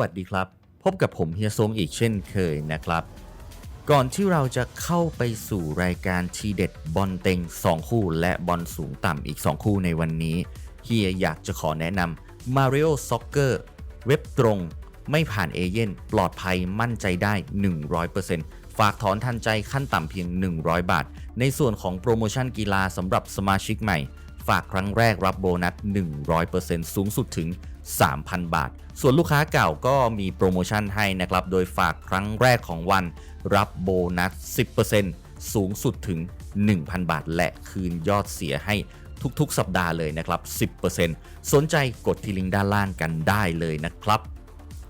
วัสดีครับ พบกับผมเฮียซงอีกเช่นเคยนะครับ ก่อนที่เราจะเข้าไปสู่รายการทีเด็ดบอลเต็ง 2 คู่ และบอลสูงต่ำอีก 2 คู่ในวันนี้เฮียอยากจะขอแนะนำ Mario Soccer เว็บตรง ไม่ผ่านเอเย่นปลอดภัยมั่นใจได้ 100%ฝากถอนทันใจขั้นต่ำเพียง 100 บาท ในส่วนของโปรโมชั่นกีฬาสำหรับสมาชิกใหม่ ฝากครั้งแรกรับโบนัส 100%สูงสุดถึง 3,000 บาท ส่วนลูกค้าเก่าก็มีโปรโมชั่นให้นะครับ โดยฝากครั้งแรกของวันรับโบนัส 10%สูงสุดถึง 1,000 บาท และคืนยอดเสียให้ทุกๆ สัปดาห์เลยนะครับ 10%สนใจกดที่ลิงก์ด้านล่างกันได้เลยนะครับ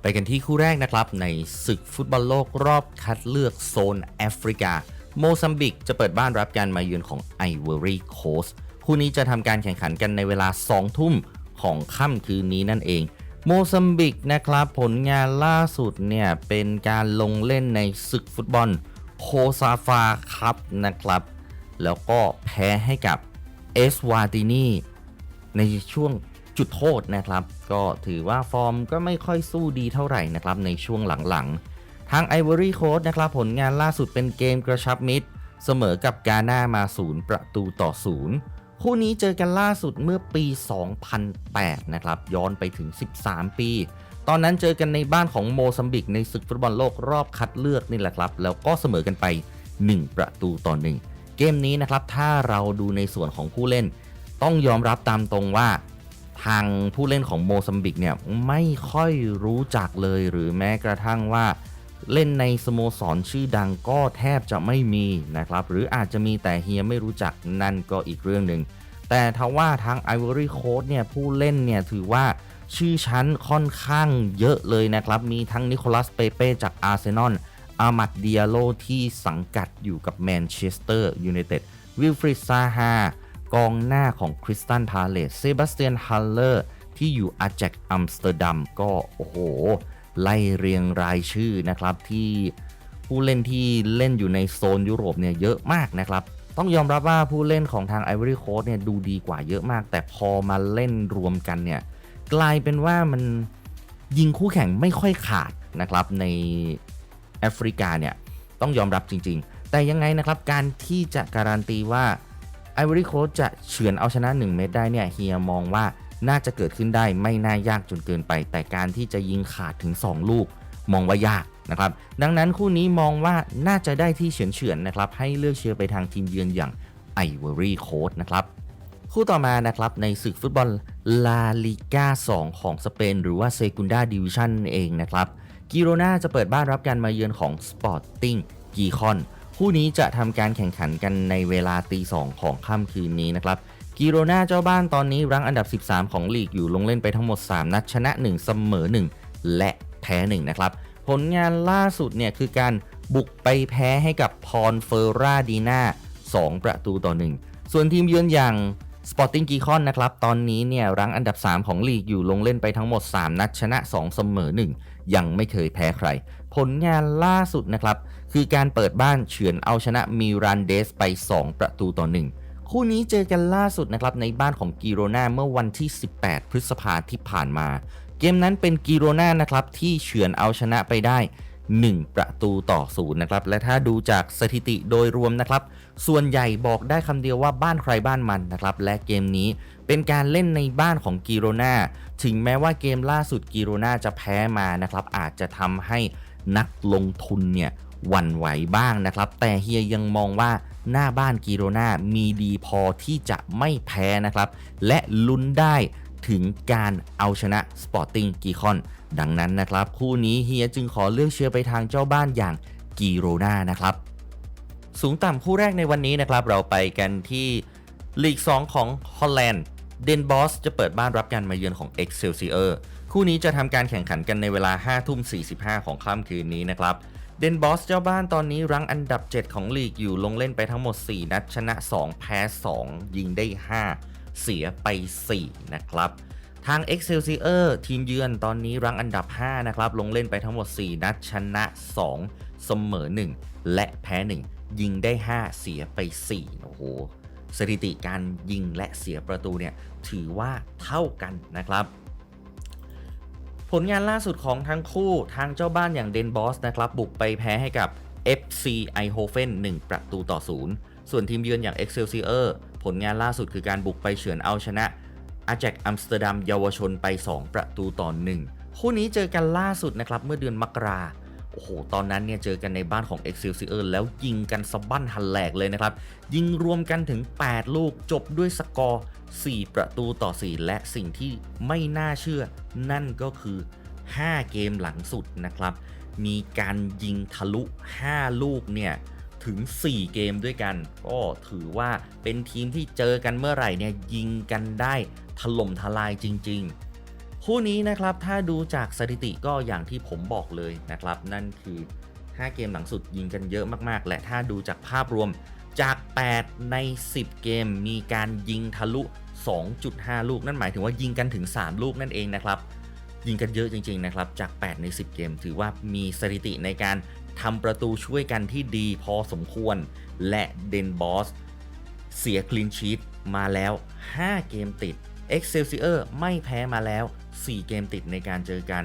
ไปกันที่คู่แรกนะครับ ในศึกฟุตบอลโลกรอบคัดเลือกโซนแอฟริกา โมซัมบิกจะเปิดบ้านรับการมาเยือนของไอวอรี่โคสคู่นี้จะทำการแข่งขันกันในเวลา 2 ทุ่ม ของค่ำคืนนี้นั่นเอง โมซัมบิกนะครับผลงานล่าสุดเนี่ยเป็นการลงเล่นในศึกฟุตบอลโคซาฟาคัพนะครับ แล้วก็แพ้ให้กับเอสวาตินีในช่วงจุดโทษนะครับ ก็ถือว่าฟอร์มก็ไม่ค่อยสู้ดีเท่าไหร่นะครับในช่วงหลังๆ ทางไอวอรี่โค s นะครับผลงานล่าสุดเป็นเกมกระชับมิตร เสมอกับกาหน้ามา 0 ประตูต่อ 0 คู่นี้เจอกันล่าสุดเมื่อปี 2008 นะครับ ย้อนไปถึง 13 ปี ตอนนั้นเจอกันในบ้านของโมซัมบิกในศึกฟุตบอลโลกรอบคัดเลือกนี่แหละครับ แล้วก็เสมอกันไป 1 ประตูต่อ 1 เกมนี้นะครับ ถ้าเราดูในส่วนของผู้เล่น ต้องยอมรับตามตรงว่า ทางผู้เล่นของโมซัมบิกเนี่ยไม่ค่อยรู้จักเลยหรือแม้กระทั่งว่า เล่นในสโมสรชื่อดังก็แทบจะไม่มีนะครับ หรืออาจจะมีแต่เฮียไม่รู้จักนั่นก็อีกเรื่องหนึ่ง แต่ทว่าทาง Ivory Coast เนี่ยผู้เล่นเนี่ยถือว่าชื่อชั้นค่อนข้างเยอะเลยนะครับ มีทั้งนิโคลัสเปเป้จากอาร์เซนอลอามัดเดียโลที่สังกัดอยู่กับแมนเชสเตอร์ยูไนเต็ดวิลฟริดซาฮากองหน้าของคริสตันพาเลสเซบาสเตียนฮัลเลอร์ที่อยู่อาแจกอัมสเตอร์ดัมก็โอ้โห ไล่เรียงรายชื่อนะครับที่ผู้เล่นที่เล่นอยู่ในโซนยุโรปเนี่ยเยอะมากนะครับ ต้องยอมรับว่าผู้เล่นของทาง Ivory Coast เนี่ยดูดีกว่าเยอะมาก แต่พอมาเล่นรวมกันเนี่ยกลายเป็นว่ามันยิงคู่แข่งไม่ค่อยขาดนะครับในแอฟริกาเนี่ยต้องยอมรับจริง ๆ แต่ยังไงนะครับการที่จะการันตีว่าไอวอรี่โคสจะเฉือนเอาชนะ 1 เม็ดได้เนี่ยเฮียมองว่า น่าจะเกิดขึ้นได้ไม่น่ายากจนเกินไป แต่การที่จะยิงขาดถึง 2 ลูกมองว่ายากนะครับ ดังนั้นคู่นี้มองว่าน่าจะได้ที่เฉือนเฉือนนะครับ ให้เลือกเชียร์ไปทางทีมเยือนอย่างไอวอรี่โคสนะครับ คู่ต่อมานะครับในศึกฟุตบอลลาลิก้า 2 ของสเปน หรือว่าเซกุนดาดิวิชันเองนะครับกิโรนาจะเปิดบ้านรับการมาเยือนของสปอร์ติ้งกีคอนคู่นี้จะทำการแข่งขันกันในเวลาตีสองของค่ำคืนนี้นะครับ กิโรนาเจ้าบ้านตอนนี้รั้งอันดับ 13 ของลีกอยู่ลงเล่นไปทั้งหมด 3 นัดชนะ 1 เสมอ 1 และแพ้ 1 นะครับ ผลงานล่าสุดเนี่ยคือการบุกไปแพ้ให้กับพรเฟอร์ราดีนา2 ประตูต่อ 1 ส่วนทีมเยือนอย่าง Sporting g i คอนนะครับ ตอนนี้เนี่ยรั้งอันดับ 3 ของลีกอยู่ลงเล่นไปทั้งหมด 3 นัดชนะ 2 เสมอ 1 ยังไม่เคยแพ้ใคร ผลงานล่าสุดนะครับ คือการเปิดบ้านเฉือนเอาชนะมิรันเดสไป 2 ประตูต่อ 1 คู่นี้เจอกันล่าสุดนะครับในบ้านของกิโรนาเมื่อวันที่ 18 พฤษภาที่ผ่านมา เกมนั้นเป็นกิโรนานะครับที่เฉือนเอาชนะไปได้ 1 ประตูต่อศูนย์นะครับ และถ้าดูจากสถิติโดยรวมนะครับ ส่วนใหญ่บอกได้คำเดียวว่าบ้านใครบ้านมันนะครับ และเกมนี้เป็นการเล่นในบ้านของกิโรนาถึงแม้ว่าเกมล่าสุดกิโรนาจะแพ้มานะครับ อาจจะทำให้นักลงทุนเนี่ยหวั่นไหวบ้างนะครับ แต่เฮียยังมองว่าหน้าบ้านกิโรนามีดีพอที่จะไม่แพ้นะครับ และลุ้นได้ถึงการเอาชนะ Sporting g i คอน ดังนั้นนะครับ คู่นี้เฮียจึงขอเลือกเชียร์ไปทางเจ้าบ้านอย่างกิโรนานะครับ สูงต่ำคู่แรกในวันนี้นะครับ เราไปกันที่ลีก 2 ของฮอลแลนด์เดนบอสจะเปิดบ้านรับการมาเยือนของ Excelsior คู่นี้จะทำการแข่งขันกันในเวลา 5 ทุ่ม 45 ของค่ำคืนนี้นะครับเดนบอสเจ้าบ้านตอนนี้รั้งอันดับ 7 ของลีกอยู่ลงเล่นไปทั้งหมด 4 นัดชนะ 2 แพ้ 2 ยิงได้ 5 เสียไป 4 นะครับ ทาง Excelsior ทีมเยือนตอนนี้รั้งอันดับ 5 นะครับ ลงเล่นไปทั้งหมด 4 นัดชนะ 2 เสมอ 1 และแพ้ 1 ยิงได้ 5 เสียไป 4 โอ้โห สถิติการยิงและเสียประตูเนี่ย ถือว่าเท่ากันนะครับ ผลงานล่าสุดของทั้งคู่ทางเจ้าบ้านอย่างเดนบอสนะครับ บุกไปแพ้ให้กับ FC Eindhoven 1 ประตูต่อ 0 ส่วนทีมเยือนอย่าง Excelsior ผลงานล่าสุดคือการบุกไปเฉือนเอาชนะ อาแจกอัมสเตอร์ดัมเยาวชนไป 2 ประตูต่อ1คู่นี้เจอกันล่าสุดนะครับเมื่อเดือนมกราโอ้โห ตอนนั้นเนี่ยเจอกันในบ้านของ Excelsior แล้วยิงกันสะบั้นหันแหลกเลยนะครับ ยิงรวมกันถึง 8 ลูกจบด้วยสกอร์ 4 ประตูต่อ 4 และสิ่งที่ไม่น่าเชื่อ นั่นก็คือ 5 เกมหลังสุดนะครับ มีการยิงทะลุ 5 ลูกเนี่ย ถึง 4 เกมด้วยกัน ก็ถือว่าเป็นทีมที่เจอกันเมื่อไหร่เนี่ยยิงกันได้ถล่มทลายจริง ๆ คู่นี้นะครับถ้าดูจากสถิติก็อย่างที่ผมบอกเลยนะครับ นั่นคือ 5 เกมหลังสุดยิงกันเยอะมากๆ และถ้าดูจากภาพรวมจาก 8 ใน 10 เกมมีการยิงทะลุ 2.5 ลูก นั่นหมายถึงว่ายิงกันถึง 3 ลูกนั่นเองนะครับ ยิงกันเยอะจริง ๆ นะครับ จาก 8 ใน 10 เกม ถือว่ามีสถิติในการ ทำประตูช่วยกันที่ดีพอสมควร และเดนบอสเสียคลีนชีตมาแล้ว 5 เกมติด Excelsior ไม่แพ้มาแล้ว 4 เกมติดในการเจอกัน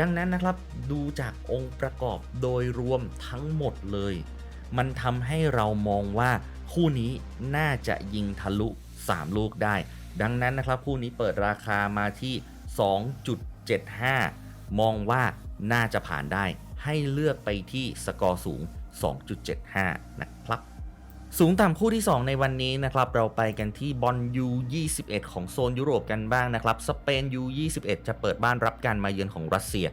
ดังนั้นนะครับดูจากองค์ประกอบโดยรวมทั้งหมดเลย มันทำให้เรามองว่าคู่นี้น่าจะยิงทะลุ 3 ลูกได้ ดังนั้นนะครับคู่นี้เปิดราคามาที่ 2.75 มองว่าน่าจะผ่านได้ ให้เลือกไปที่สกอร์สูง 2.75 นะครับ สูงต่ำคู่ที่ 2 ในวันนี้นะครับ เราไปกันที่บอล U21 ของโซนยุโรปกันบ้างนะครับ สเปน U21 จะเปิดบ้านรับการมาเยือนของรัสเซีย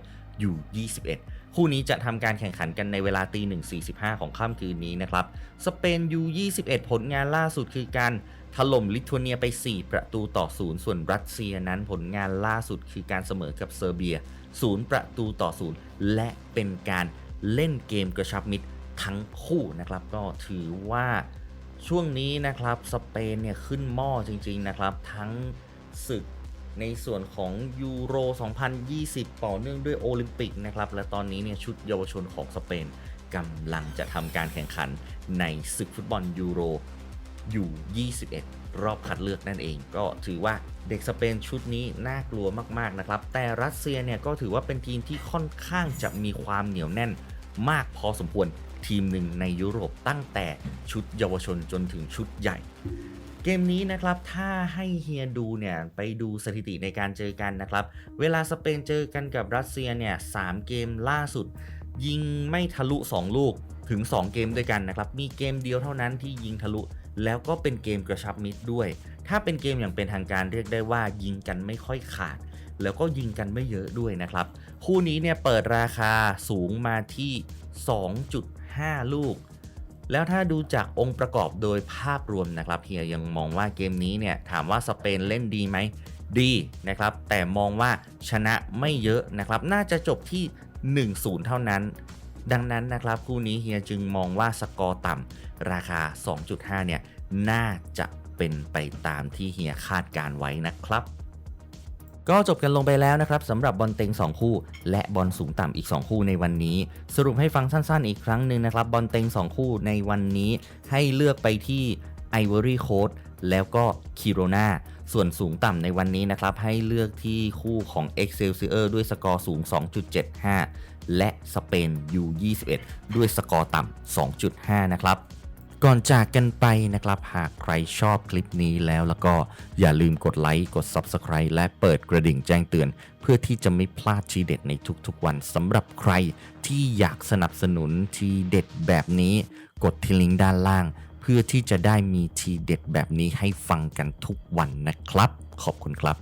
U21 คู่นี้จะทำการแข่งขันกันในเวลาตี1.45 ของค่ำคืนนี้นะครับ สเปน U21 ผลงานล่าสุดคือการ ถล่มลิทัวเนียไป 4 ประตูต่อ0ส่วนรัสเซียนั้นผลงานล่าสุดคือการเสมอกับเซอร์เบีย 0 ประตูต่อ0และเป็นการเล่นเกมกระชับมิตรทั้งคู่นะครับก็ถือว่าช่วงนี้นะครับสเปนเนี่ยขึ้นหม้อจริงๆนะครับ ทั้งศึกในส่วนของยูโร 2020 ต่อเนื่องด้วยโอลิมปิกนะครับ และตอนนี้เนี่ยชุดเยาวชนของสเปนกำลังจะทำการแข่งขันในศึกฟุตบอลยูโร อยู่ 21 รอบคัดเลือกนั่นเอง ก็ถือว่าเด็กสเปนชุดนี้น่ากลัวมากๆนะครับ แต่รัสเซียเนี่ยก็ถือว่าเป็นทีมที่ค่อนข้างจะมีความเหนียวแน่นมากพอสมควรทีมหนึ่งในยุโรปตั้งแต่ชุดเยาวชนจนถึงชุดใหญ่ เกมนี้นะครับถ้าให้เฮียดูเนี่ยไปดูสถิติในการเจอกันนะครับ เวลาสเปนเจอกันกับรัสเซียเนี่ยสามเกมล่าสุด ยิงไม่ทะลุ 2 ลูกถึง 2 เกมด้วยกันนะครับ มีเกมเดียวเท่านั้นที่ยิงทะลุ แล้วก็เป็นเกมกระชับมิตรด้วย ถ้าเป็นเกมอย่างเป็นทางการเรียกได้ว่ายิงกันไม่ค่อยขาด แล้วก็ยิงกันไม่เยอะด้วยนะครับ คู่นี้เนี่ยเปิดราคาสูงมาที่ 2.5 ลูก แล้วถ้าดูจากองค์ประกอบโดยภาพรวมนะครับเฮียยังมองว่าเกมนี้เนี่ยถามว่าสเปนเล่นดีไหมดีนะครับ แต่มองว่าชนะไม่เยอะนะครับ น่าจะจบที่ 1-0 เท่านั้น ดังนั้นนะครับคู่นี้เฮียจึงมองว่าสกอร์ต่ำราคา 2.5 เนี่ยน่าจะเป็นไปตามที่เฮียคาดการไว้นะครับก็จบกันลงไปแล้วนะครับสำหรับบอลเต็ง 2 คู่ และบอลสูงต่ำอีก 2 คู่ในวันนี้ สรุปให้ฟังสั้นๆ อีกครั้งหนึ่งนะครับบอลเต็ง 2 คู่ในวันนี้ให้เลือกไปที่ Ivory Coast แล้วก็คิโรนาส่วนสูงต่ำในวันนี้นะครับให้เลือกที่คู่ของ Excelsior ด้วยสกอร์สูง 2.75 และสเปน U21 ด้วยสกอร์ต่ำ 2.5 นะครับ ก่อนจากกันไปนะครับ หากใครชอบคลิปนี้แล้วแล้วก็อย่าลืมกดไลค์ กด Subscribe และเปิดกระดิ่งแจ้งเตือน เพื่อที่จะไม่พลาดทีเด็ดในทุกๆวันสำหรับใครที่อยากสนับสนุนทีเด็ดแบบนี้ กดที่ลิงก์ด้านล่าง เพื่อที่จะได้มีทีเด็ดแบบนี้ให้ฟังกันทุกวันนะครับ ขอบคุณครับ